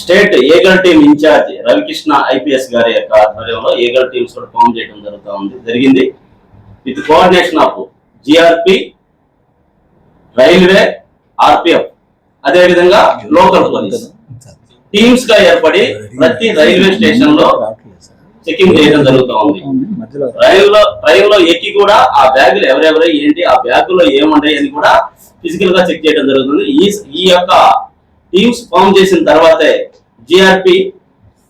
State eagle team in-charge Ravikrishna IPS గారి యొక్క ఆధ్వర్యంలో ఏగల్ టీమ్స్ కూడా ఫామ్ చేయడం జరుగుతూ ఉంది జరిగింది. With coordination of GRP railway RPF అదేవిధంగా లోకల్ పోలీస్. టీమ్స్గా ఏర్పడి ప్రతి రైల్వే స్టేషన్లో చెకింగ్ చేయడం జరుగుతూ ఉంది రైల్లో రైల్లో ఎక్కి కూడా ఆ బ్యాగులు ఎవరెవరు ఏంటి ఆ బ్యాగులో ఏమున్నాయి అని కూడా ఫిజికల్గా చెక్ చేయడం జరుగుతుంది. ఈ ఈ యొక్క టీమ్స్ ఫామ్ చేసిన తర్వాతే జిఆర్పి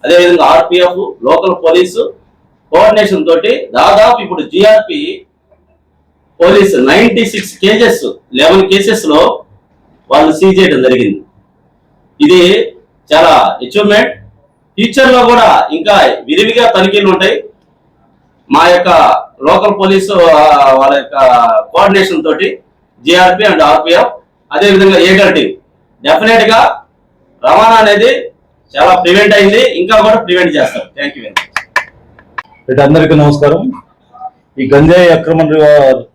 అదేవిధంగా ఆర్పిఎఫ్ లోకల్ పోలీసు కోఆర్డినేషన్ తోటి దాదాపు ఇప్పుడు GRP police ninety six cases eleven కేసెస్లో వాళ్ళు సీజ్ చేయడం జరిగింది. ఇది చాలా అచీవ్మెంట్ ఫ్యూచర్లో కూడా ఇంకా విరివిగా తనిఖీలు ఉంటాయి. మా యొక్క లోకల్ పోలీసు వాళ్ళ యొక్క కోఆర్డినేషన్ తోటి జిఆర్పి అండ్ ఆర్పిఎఫ్ అదేవిధంగా ఏగర్ టీమ్ డెఫినెట్గా రవాణా అనేది చాలా ప్రివెంట్ అయింది. ఇంకా కూడా ప్రివెంట్ చేస్తారు. థ్యాంక్ యూ వెరీ అందరికీ నమస్కారం. ఈ గంజాయి అక్రమ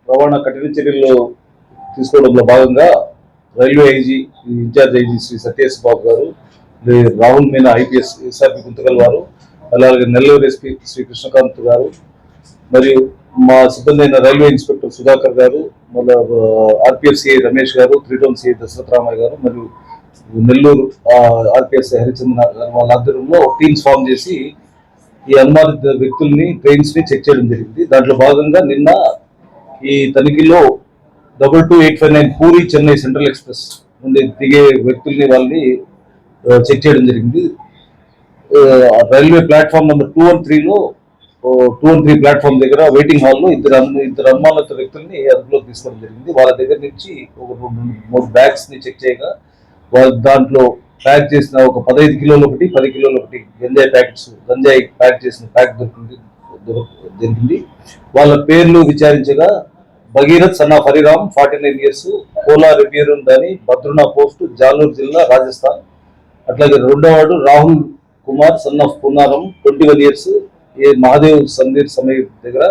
రవాణా కఠిన చర్యలు తీసుకోవడంలో భాగంగా railway IG in-charge IG Shri Satyesh Babu గారు రాహుల్ మీనా ఐపీఎస్ ఎస్ఆర్పి గుంతకల్ వారు అలాగే నెల్లూరు ఎస్పీ శ్రీ కృష్ణకాంత్ గారు మరియు మా సిబ్బంది అయిన రైల్వే ఇన్స్పెక్టర్ సుధాకర్ గారు మళ్ళీ ఆర్పిఎఫ్ సిఐ రమేష్ గారు three town CI Dasaratha Ramaiah గారు మరియు నెల్లూరు ఆర్పిఎస్ హరిచంద్ర గారు వాళ్ళ ఆధ్వర్యంలో టీమ్స్ ఫామ్ చేసి ఈ అనుమానిత వ్యక్తుల్ని ట్రైన్స్ని చెక్ చేయడం జరిగింది. దాంట్లో భాగంగా నిన్న ఈ తనిఖీలో double two eight five nine Puri Chennai central express నుండి దిగే వ్యక్తుల్ని వాళ్ళని చెక్ చేయడం జరిగింది. ఆ, railway platform number two one త్రీలో టూ వన్ త్రీ ప్లాట్ఫామ్ దగ్గర వెయిటింగ్ హాల్లో ఇద్దరు ఇద్దరు అనుమానిత వ్యక్తుల్ని అదుపులోకి తీసుకోవడం జరిగింది. వాళ్ళ దగ్గర నుంచి ఒక రెండు మూడు బ్యాగ్స్ని చెక్ చేయగా వాళ్ళ దాంట్లో ప్యాక్ చేసిన ఒక పదహైదు కిలోలు ఒకటి పది కిలోలు ఒకటి గంజాయి ప్యాకెట్స్ గంజాయి ప్యాక్ చేసిన ప్యాక్ దొరికింది జరిగింది వాళ్ళ పేర్లు విచారించగా భగీరథ్ సన్నా హరిరామ్ ఫార్టీ నైన్ ఇయర్స్ కోలా రిపేరున్ దాని భద్రునా పోస్ట్ జాలూరు జిల్లా రాజస్థాన్. అట్లాగే రెండో వాడు Rahul Kumar son of Punaram twenty one years ఏ మహాదేవ్ సందీర్ సమయ దగ్గర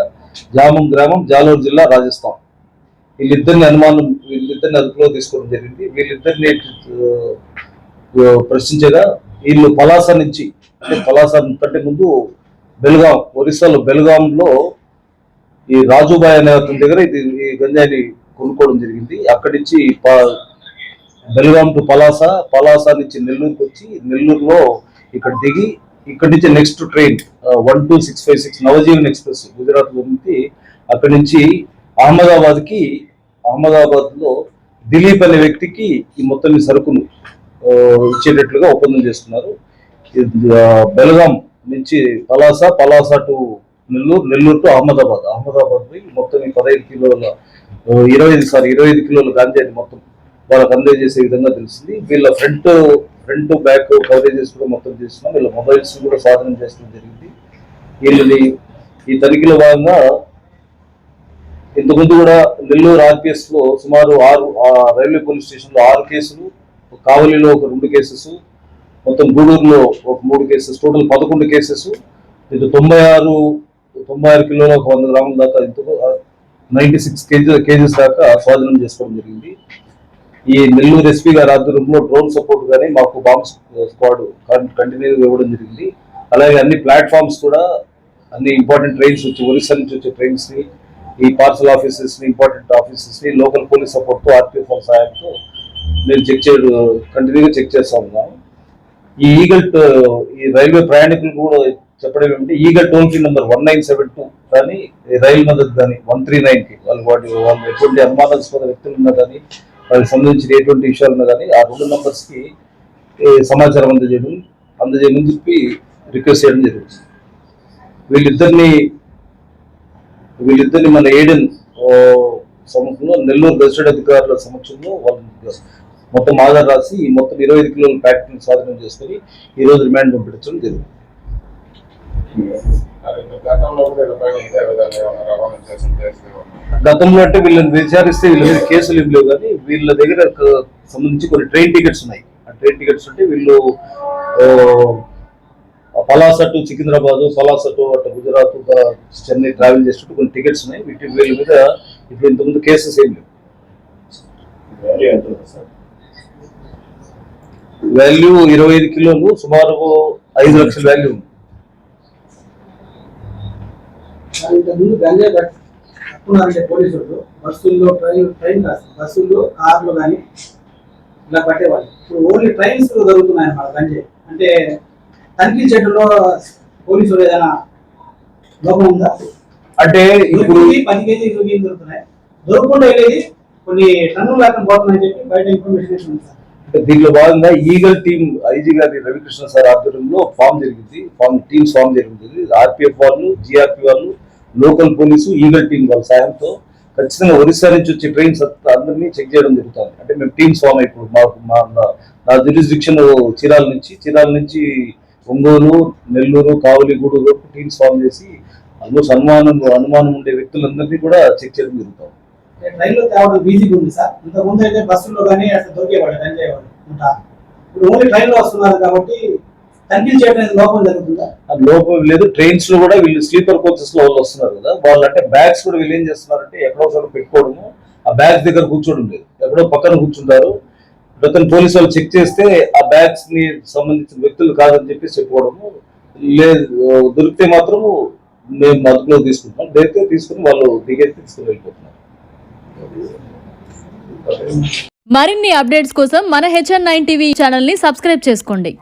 జామం గ్రామం జాలూరు జిల్లా రాజస్థాన్. వీళ్ళిద్దరిని అనుమానం వీళ్ళిద్దరిని అదుపులో తీసుకోవడం జరిగింది. వీళ్ళిద్దరిని ప్రశ్నించగా వీళ్ళు పలాస నుంచి అంటే పలాస కంటే ముందు బెల్గాం ఒరిస్సాలో బెల్గాంలో ఈ రాజుబాయ్ అనే అతని దగ్గర ఇది ఈ గంజాయిని కొనుక్కోవడం జరిగింది. అక్కడి నుంచి ప- బెల్గాం టు పలాస పలాస నుంచి నెల్లూరుకి వచ్చి నెల్లూరులో ఇక్కడ దిగి ఇక్కడ నుంచి next train one two six five six Navjivan express Gujarat నుంచి అక్కడి నుంచి అహ్మదాబాద్కి అహ్మదాబాద్లో దిలీప్ అనే వ్యక్తికి ఈ మొత్తం ఈ సరుకును ఇచ్చేటట్లుగా ఒప్పందం చేస్తున్నారు. బెలగాం నుంచి పలాస పలాస టు నెల్లూరు నెల్లూరు టు అహ్మదాబాద్. అహ్మదాబాద్ మొత్తం ఈ పదహైదు కిలోల ఇరవై ఐదు సారీ ఇరవై ఐదు కిలోల గాంజాని మొత్తం వాళ్ళకి అందజేసే విధంగా తెలిసింది వీళ్ళ ఫ్రంట్ ఫ్రంట్ బ్యాక్ కవరేజెస్ కూడా మొత్తం చేస్తున్నాం. వీళ్ళ మొబైల్స్ కూడా సాధనం చేసడం జరిగింది. వీళ్ళని ఈ తనిఖీలో భాగంగా ఇంతకుముందు కూడా నెల్లూరు ఆర్పిఎస్లో సుమారు ఆరు రైల్వే పోలీస్ స్టేషన్లో ఆరు కేసులు కావలిలో ఒక రెండు కేసెస్ మొత్తం గూడూరులో ఒక మూడు కేసెస్ టోటల్ పదకొండు కేసెస్ ఇది తొంభై ఆరు తొంభై ఆరు కిలోల ఒక వంద గ్రాముల దాకా ఇంతకు నైన్టీ సిక్స్ కేజీ కేజీస్ దాకా స్వాధీనం చేసుకోవడం జరిగింది. ఈ నెల్లూరు ఎస్పీ గారి ఆధ్వర్యంలో డ్రోన్ సపోర్ట్ కానీ మాకు బాంబ్ స్క్వాడ్ కంటిన్యూ ఇవ్వడం జరిగింది. అలాగే అన్ని ప్లాట్ఫామ్స్ కూడా అన్ని ఇంపార్టెంట్ ట్రైన్స్ వచ్చి ఒరిస్సా నుంచి వచ్చే ట్రైన్స్ని ఈ పార్సల్ ఆఫీసెస్ని ఇంపార్టెంట్ ఆఫీసెస్ని లోకల్ పోలీస్ సపోర్ట్తో ఆర్పీఎఫ్ సహాయంతో మేము చెక్ చేయడం కంటిన్యూగా చెక్ చేస్తా ఉన్నాం. ఈ ఈగల్ ఈ రైల్వే ప్రయాణికులు కూడా చెప్పడం ఏమిటి eagle toll free number one nine seven two కానీ రైలు మద్దతు కానీ వన్ త్రీ నైన్కి వాళ్ళు వాటి వాళ్ళు ఎటువంటి అనుమానాస్పద వ్యక్తులు ఉన్నా కానీ వాళ్ళకి సంబంధించిన ఎటువంటి విషయాలు ఉన్నా కానీ ఆ రెండు నెంబర్స్కి సమాచారం అందజేయడం అందజేయమని చెప్పి రిక్వెస్ట్ చేయడం జరుగుతుంది. వీళ్ళిద్దరిని వీళ్ళిద్దరిని మన ఏడెన్ సమక్షంలో నెల్లూరు గజిస్టెడ్ అధికారుల సమక్షంలో వాళ్ళు మొత్తం ఆధార్ రాసి ఈ మొత్తం ఇరవై ఐదు కిలోల ప్యాకెట్ని స్వాధీనం చేసుకుని ఈ రోజు రిమాండ్ పంపించడం జరిగింది. గతంలో అంటే వీళ్ళని విచారిస్తే వీళ్ళ మీద కేసులు ఏం లేవు కానీ వీళ్ళ దగ్గర సంబంధించి కొన్ని ట్రైన్ టికెట్స్ ఉన్నాయి. ఆ ట్రైన్ టికెట్స్ ఉంటే వీళ్ళు పలాస టు సికింద్రాబాద్ పలాస టు అటు గుజరాత్ చెన్నై ట్రావెల్ చేసేటట్టు కొన్ని టికెట్స్ ఉన్నాయి. వీటి వీళ్ళ మీద ఇప్పుడు ఇంతకుముందు కేసెస్ ఏం లేవు. వాల్యూ ఇరవై ఐదు కిలోలు సుమారు ఐదు లక్షల వాల్యూ ఉంది. పట్టుకున్నారంటే పోలీసులు. బస్సుల్లో ట్రైన్ ట్రైన్ బస్సుల్లో కార్లు కానీ ఇలా పట్టేవాళ్ళు. ఇప్పుడు ఓన్లీ ట్రైన్స్ జరుగుతున్నాయి అన్నమాట గంజాయి అంటే తనిఖీ చేయడంలో పోలీసులు ఏదైనా లోపం ఉందా? అంటే ఇప్పుడు పది కేజీ ఇరవై దొరుకుతున్నాయి. దొరకకుండా వెళ్ళేది కొన్ని టన్నులు లేకుండా పోతున్నాయని చెప్పి బయట ఇన్ఫర్మేషన్ ఇస్తుంది సార్. భాగంగా ఈగల్ టీం ఐజీ గారి రవికృష్ణ సార్ ఆధ్వర్యంలో ఫామ్ జరిగింది. ఫామ్ టీమ్స్ ఫామ్ జరిగింది. ఆర్పిఎఫ్ వాళ్ళు జిఆర్పి వాళ్ళు లోకల్ పోలీసు ఈగల్ టీం వాళ్ళ సాయంతో ఖచ్చితంగా ఒరిస్సా నుంచి వచ్చే ట్రైన్స్ అందరినీ చెక్ చేయడం జరుగుతుంది. అంటే మేము టీమ్స్ ఫామ్ అయిపోయి. మాకు మా నా జ్యూరిస్డిక్షన్ చీరాల నుంచి చీరాల నుంచి ఒంగోలు నెల్లూరు కావలి గూడూరు వరకు టీమ్స్ ఫామ్ చేసి ఆల్మోస్ట్ అనుమానం అనుమానం ఉండే వ్యక్తులందరినీ కూడా చెక్ చేయడం తేవడం ఈజీగా ఉంది సార్. ఇంతకుముందు అయితే బస్సుల్లో కానీ ఇప్పుడు ఓన్లీ ట్రైన్లో వస్తున్నారు కాబట్టి తనిఖీలు చేయడం లోపం జరుగుతుందా? లోపం లేదు. ట్రైన్స్లో కూడా వీళ్ళు స్లీపర్ కోచెస్లో వాళ్ళు వస్తున్నారు కదా. వాళ్ళు అంటే బ్యాగ్స్ కూడా వీళ్ళు ఏం చేస్తున్నారంటే ఎక్కడో ఒకటి పెట్టుకోవడము. ఆ బ్యాగ్స్ దగ్గర కూర్చోవడం లేదు. ఎక్కడో పక్కన కూర్చుంటారు. అతను పోలీసు వాళ్ళు చెక్ చేస్తే ఆ బ్యాగ్స్ని సంబంధించిన వ్యక్తులు కాదని చెప్పి చెప్పుకోవడము లేదు. దొరికితే మాత్రం మేము అదుపులో తీసుకుంటున్నాం లేకపోతే తీసుకుని వాళ్ళు దిగే తీసుకుని వెళ్ళిపోతున్నారు. మరిన్ని అప్డేట్స్ కోసం మన హెచ్ఎన్ నైన్ టీవీ ఛానల్ని సబ్స్క్రైబ్ చేసుకోండి.